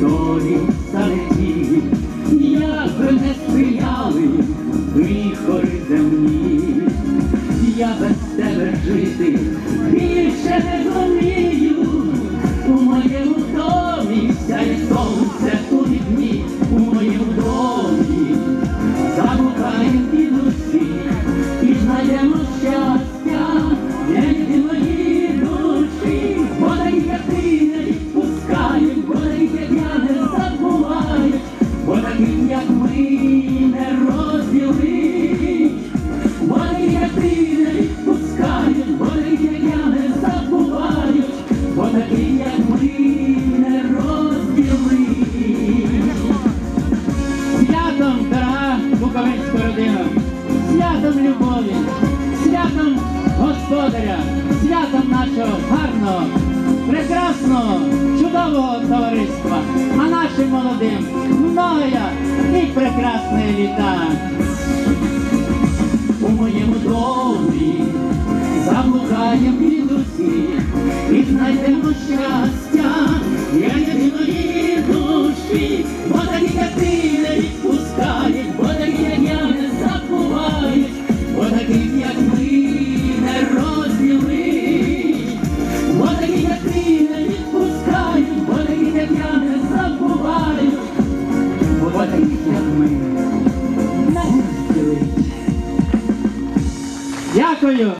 долі старені, як би не сприяли віхори земні, я без тебе жити більше не зумію. Буковинську родину. Святом любові, святом господаря, святом нашого гарного, прекрасного, чудового товариства, а нашим молодим многое і прекрасне літа. У моєму домі заблукаєм від усі і знайдемо щастя, розділить. Дякую.